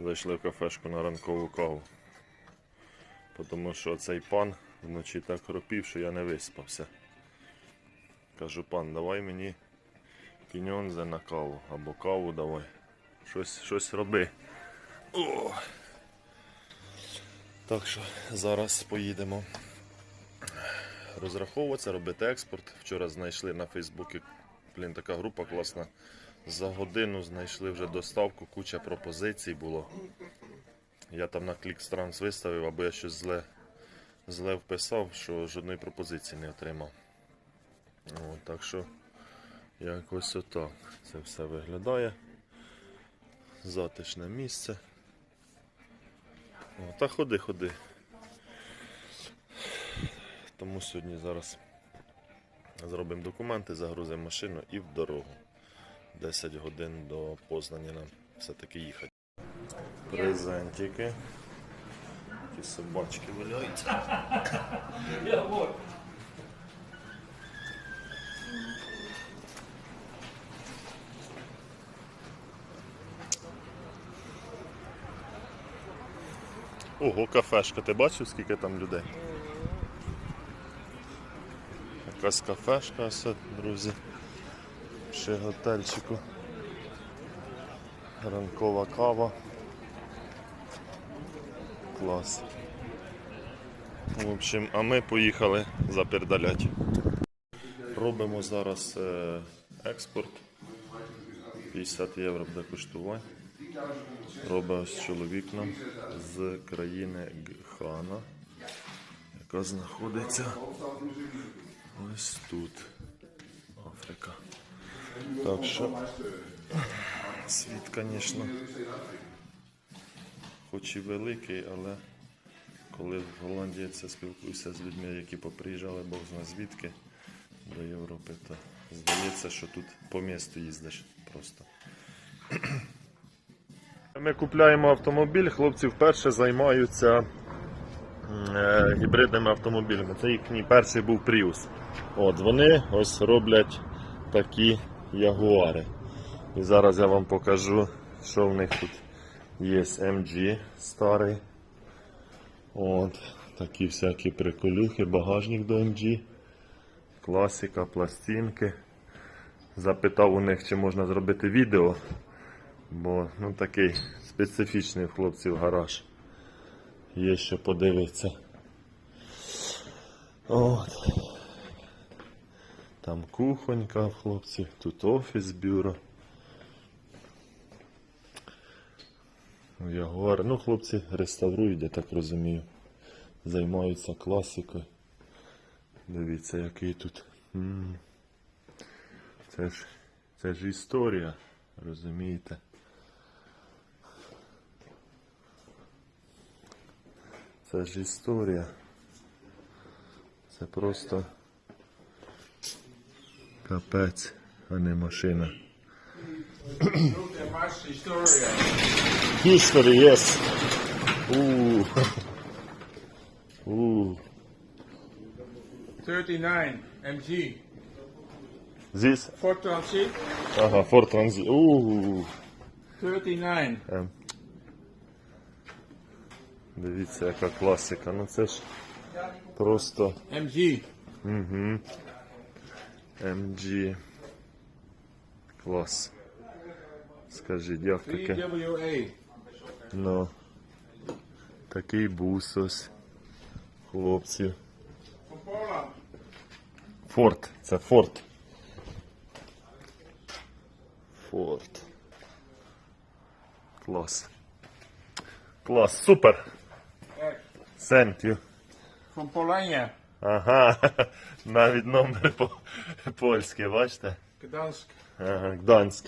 Зайшли в кафешку на ранкову каву. Тому що цей пан вночі так хропів, що я не виспався. Кажу, пан, давай мені кіньонзе на каву або каву давай. Щось, щось роби. О! Так що зараз поїдемо розраховуватися, робити експорт. Вчора знайшли на Фейсбуці, блін, така група класна. За годину знайшли вже доставку, куча пропозицій було. Я там на ClickStrans виставив, або я щось зле, зле вписав, що жодної пропозиції не отримав. О, так що якось отак це все виглядає. Затишне місце. О, та ходи, ходи. Тому сьогодні зараз зробимо документи, загрузимо машину і в дорогу. 10 годин до Познані нам все-таки їхати. Презентики. Такі собачки валяються. Ого, кафешка, ти бачив, скільки там людей? Якась кафешка, ось, друзі. Ще готельчику. Ранкова кава. Клас. В общем, а ми поїхали запердалять. Робимо зараз е, експорт. 50 євро буде коштувати. Робить ось чоловік нам з країни Гхана, яка знаходиться ось тут. Африка. Так що світ, звісно, хоч і великий, але коли в Голландії це спілкуюся з людьми, які поприїжджали Бог зна звідки до Європи, то здається, що тут по місту їздиш просто. Ми купляємо автомобіль, хлопці вперше займаються е, гібридними автомобілями. Це їхній перший був Prius. От, вони ось роблять такі ягуари. І зараз я вам покажу, що в них тут є MG старий. От, такі всякі приколюхи, багажник до MG, класика, пластинки. Запитав у них, чи можна зробити відео, бо ну, такий специфічний в хлопців гараж. Є що подивитися. От. Там кухонька в хлопців, тут офіс бюро. Ягуар. Ну, хлопці реставрують, я так розумію. Займаються класикою. Дивіться, який тут. Це ж, це ж історія, розумієте? Це ж історія. Це просто капець, а не машина. History, yes. Ooh. Ooh. 39 MG. This? Ford Transit. Ага, Ford Transit. Ooh. 39. Ем. Дивіться, яка класика. Ну це ж просто MG. Угу. MG. Клас. Скажіть, як таке? 3WA. Ну. Такий бус ось. Хлопців. Форт. Це Форт. Форт. Клас. Клас, супер. Thank you. From Polanyi. Ага, навіть номер по польський, бачите? Gdansk. Ага, Гданськ.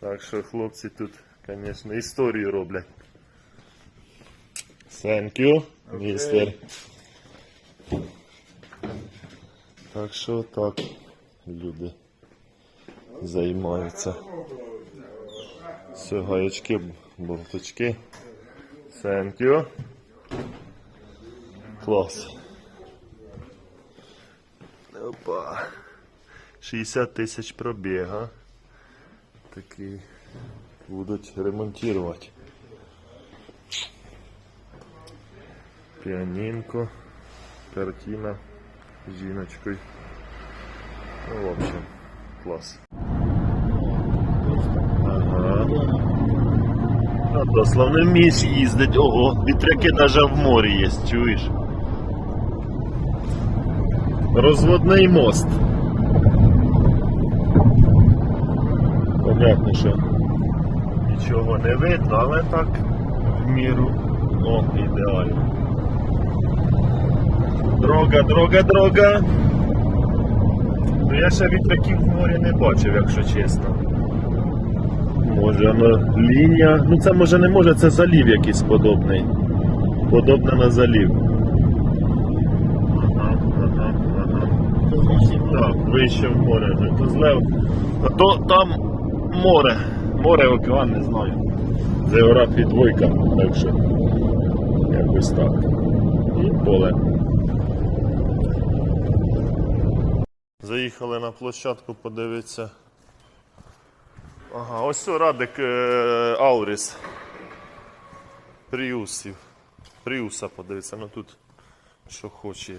Так що хлопці тут, звісно, історію роблять. Thank you, містер. Так що так люди займаються. Все, гаячки, болточки. Thank you. Клас. Опа. 60 тисяч пробіга. Такі будуть ремонтувати. Піанінко, картина з жіночкою. Ну, в общем, клас. Ага. Та, славний міс їздить, ого, вітряки навіть в морі є, чуєш? Розводний мост. Понятно, що нічого не видно, але так в міру. О, ідеально. Дорога, дорога, дорога. Ну я ще вітряків в морі не бачив, якщо чесно. Може лінія. Ну це може не може, це залів якийсь подобний. Подобне на залів. Ага, ага, ага. Так, вище в море вже Козлев. А то там море. Море, океан, не знаю. З географії двойка, так якось так. І поле. Заїхали на площадку подивитися. Ага, ось Радик е, Ауріс. Пріусів. Пріуса подивиться, ну тут що хоч є.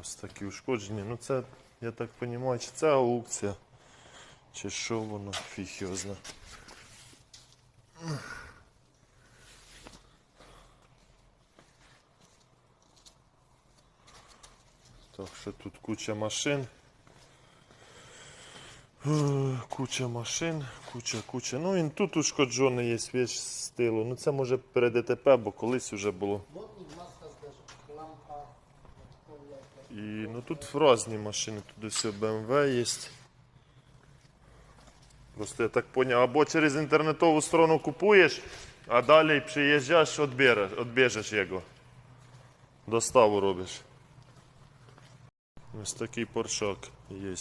Ось такі ушкодження. Ну це, я так розумію, чи це аукція, чи що воно, зна. Так що тут куча машин. Е, Куча машин, куча, куча. Ну він тут ушкоджений є весь стилу. Ну це може перед ДТП, бо колись вже було. І ну тут різні машини, тут все BMW є. Просто я так поняв, або через інтернетову сторону купуєш, а далі приїжджаєш, відбіжеш його. Доставу робиш. Ось такий поршак є.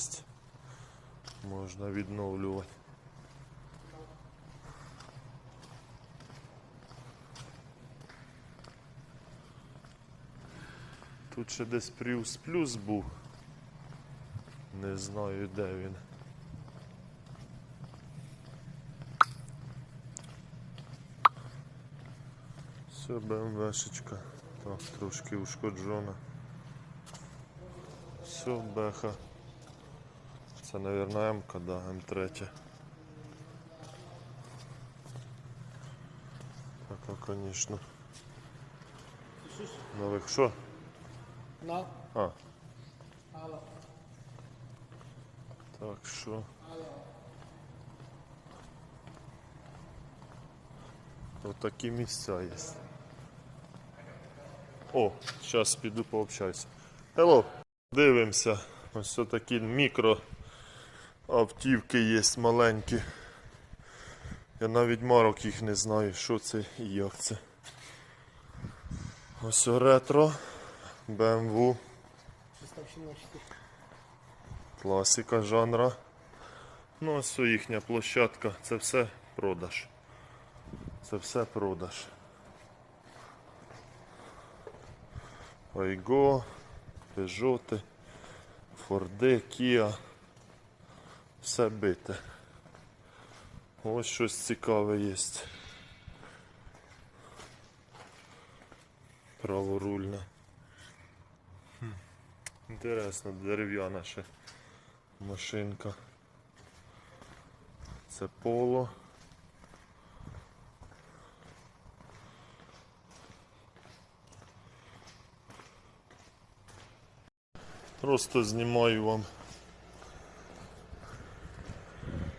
Можна відновлювати. Тут ще десь Prius Plus був. Не знаю де він. Все, БМВшечка. Так, трошки ушкоджена. Все, беха. Це, мабуть, М-ка, да, М3. Така, звісно. Нових що? No, А, ale, так що. Отакі місця є. О, зараз піду пообщаюся. Hello. Дивимося. Ось такі мікро автівки є маленькі. Я навіть марок їх не знаю, що це і як це. Ось ретро, BMW, 384. класика жанра. Ну, ось їхня площадка. Це все продаж. Це все продаж. Айго, Пежоти, Форди, Кіа. Все бите. Ось щось цікаве є. Праворульне. Хм. Інтересно, дерев'яна ще машинка. Це поло. Просто знімаю вам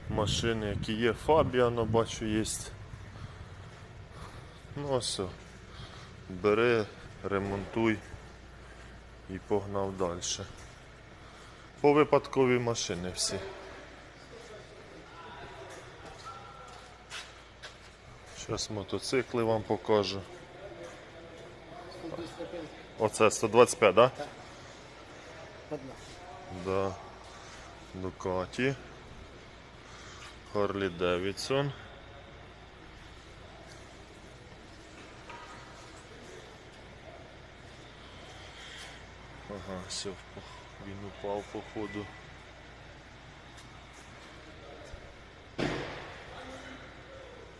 машини, які є. Фабіано бачу є. Ну все. Бери, ремонтуй і погнав далі. По випадкові машини всі. Зараз мотоцикли вам покажу. 125 Оце 125, так? Да? одна. Да. Дукаті. Харлі Девідсон. Ага, все, він упав походу.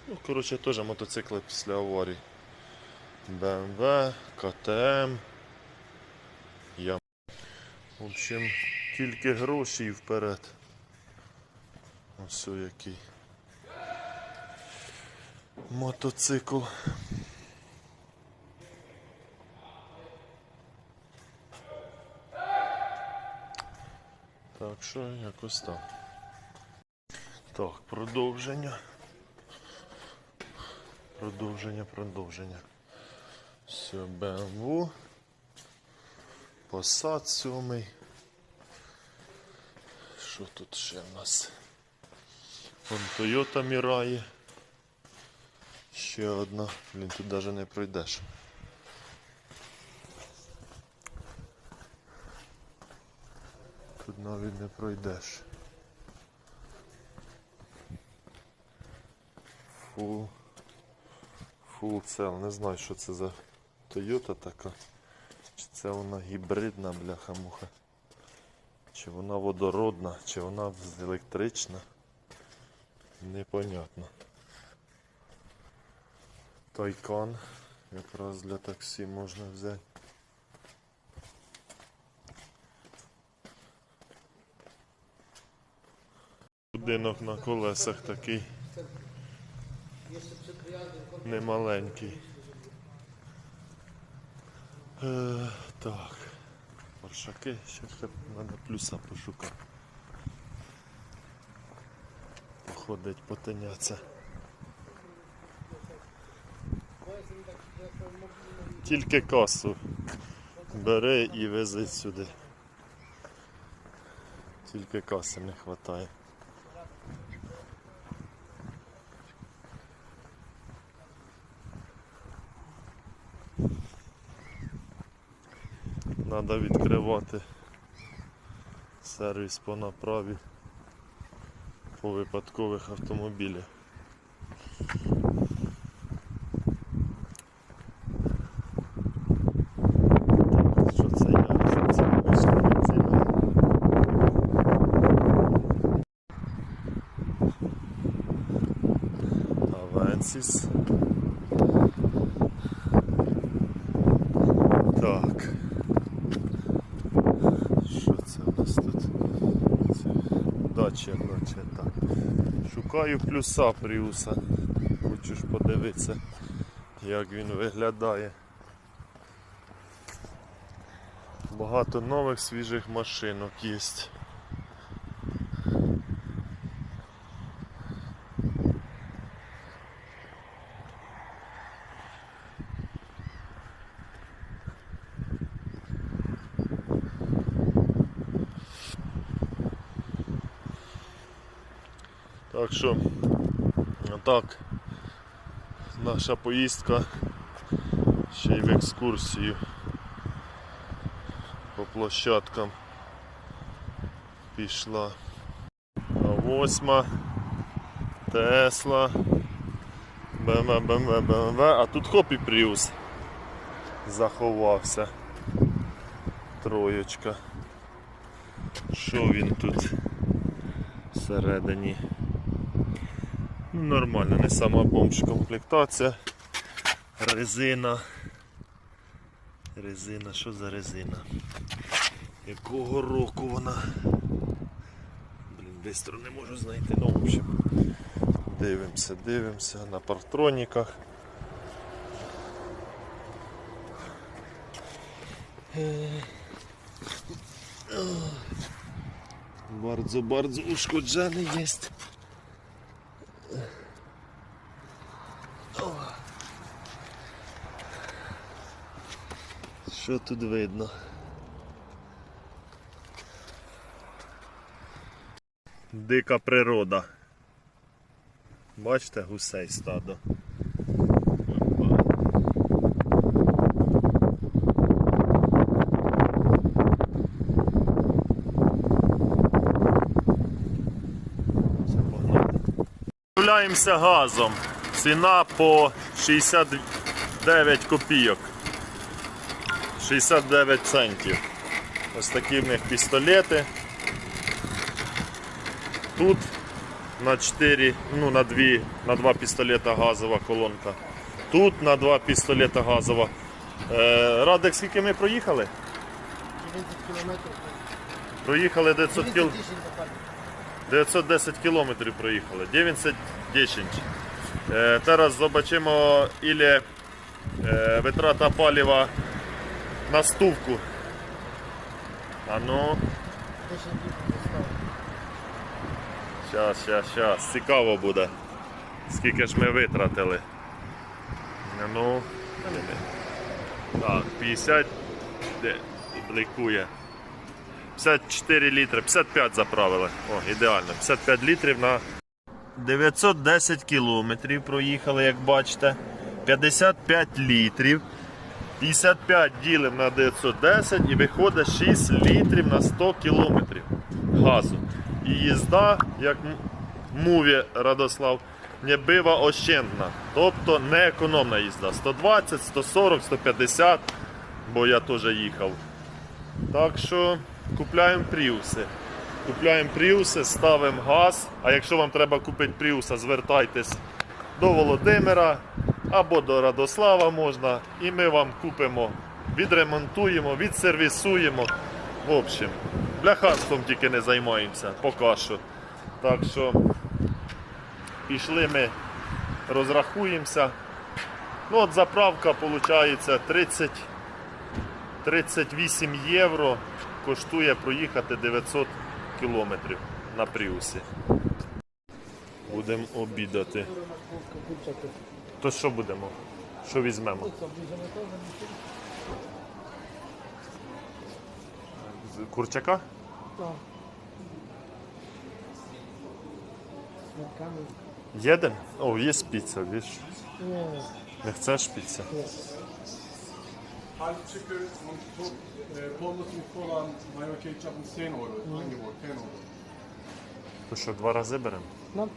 Ну, коротше, теж мотоцикли після аварії. BMW, КТМ. Я. В общем, тільки гроші і вперед. Ось який. Мотоцикл. Що якось так. Так, продовження. Продовження, продовження. Все, BMW. Passat 7. Що тут ще в нас? Вон Toyota Mirai. Ще одна. Блін, тут навіть не пройдеш. Тут навіть не пройдеш. Фу. Full cell. Не знаю, що це за Toyota така. Чи це вона гібридна бляха-муха. Чи вона водородна, чи вона електрична. Непонятно. Тайкан. Якраз для таксі можна взяти. Будинок на колесах такий немаленький. Е, так. Паршаки, ще треба плюса пошукати. Походить, потиняться. Тільки касу бери і вези сюди. Тільки каси не вистачає. Треба відкривати сервіс по направі по випадкових автомобілях. Що це я? Що це вийшло? Бензина? Авенсіс. Так. Що це у нас тут? Це дача, дача, так. Шукаю плюса Пріуса. Хочу ж подивитися, як він виглядає. Багато нових свіжих машинок є. Так що, отак, наша поїздка ще й в екскурсію по площадкам пішла. А восьма, Тесла, БМВ, БМВ, БМВ, а тут хоп і Пріус заховався. Троєчка. Що він тут всередині? Ну, нормально, не сама бомж комплектація. Резина. Резина, що за резина? Якого року вона? Блін, бистро не можу знайти. Ну, в общем, дивимося, дивимося на партроніках. Bardzo, bardzo uszkodzony jest. Що тут видно? Дика природа. Бачите, гусей стадо. Гріємося газом. Ціна по 69 копійок. 69 центів. Ось такі в них пістолети. Тут на 4, ну на 2, на 2 пістолета газова колонка. Тут на 2 пістолета газова. Е, Радик, скільки ми проїхали? 90 кілометрів. Проїхали 900 кіл... 910 кілометрів проїхали. 90 10. Е, зараз zobaczymy ile wytrata paliwa na stówku. A no. Щас, щас, щас. Цікаво буде. Скільки ж ми витратили. А ну. Так, 50 де бликує. 54 літри, 55 заправили. О, ідеально. 55 літрів на 910 кілометрів проїхали, як бачите. 55 літрів. 55 ділимо на 910 і виходить 6 літрів на 100 кілометрів газу. І їзда, як мові Радослав, не бива ощентна. Тобто не економна їзда. 120, 140, 150, бо я теж їхав. Так що купляємо пріуси. Купляємо пріуси, ставимо газ. А якщо вам треба купити пріуса, звертайтесь до Володимира або до Радослава можна. І ми вам купимо, відремонтуємо, відсервісуємо. В общем, бляхарством тільки не займаємося поки що. Так що пішли ми, розрахуємося. Ну от заправка виходить 30 38 євро коштує проїхати 900 кілометрів на пріусі. Будемо обідати. То що будемо? Що візьмемо? Курчака? Так. Єдем? О, є піца, віж. Не chcesz піца? Ні. Halb chicken und so, äh, Pommes mit Cola, Mayo Ketchup und 10 Euro. Angebot, 10 Euro. То що, два рази беремо? Ну,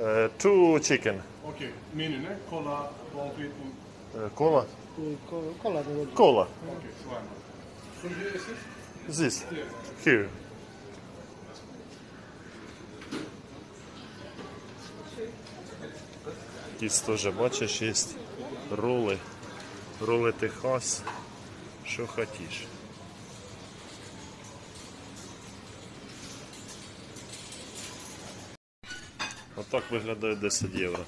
Е, Two chicken. Okay, Menü, ne? Cola, Pommes. Е, Кола? і ко- кола не. Кола. Okay, zweimal. Und wie? This. Here. Якісь теж, бачиш, є роли. Роли Техас. Що хотіш. Отак виглядає 10 євро.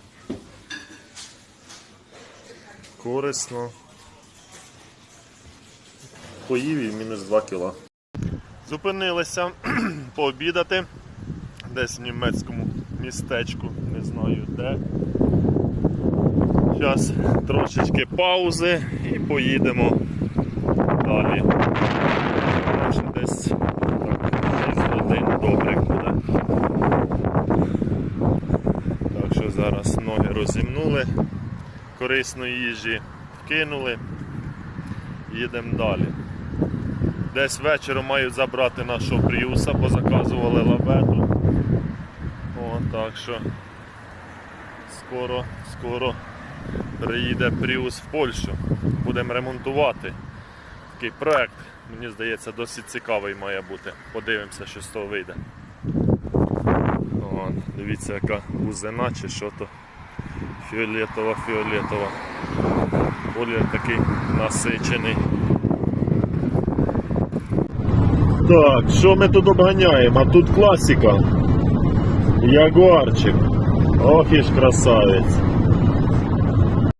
Корисно. Поїв і мінус 2 кіла. Зупинилися пообідати десь в німецькому містечку, не знаю де. Зараз трошечки паузи і поїдемо далі. Може десь так, 6 годин добре буде. Так що зараз ноги розімнули, корисної їжі вкинули, їдемо далі. Десь вечором мають забрати нашого пріуса, бо заказували лабету. О, так що скоро, скоро приїде пріус в Польщу. Будемо ремонтувати. Такий проект, мені здається, досить цікавий має бути. Подивимося, що з того вийде. О, дивіться, яка бузина чи що то. Фіолетова, фіолетова. Колір такий насичений. Так, що ми тут обганяємо? А тут класика. Ягуарчик. Ох і ж красавець.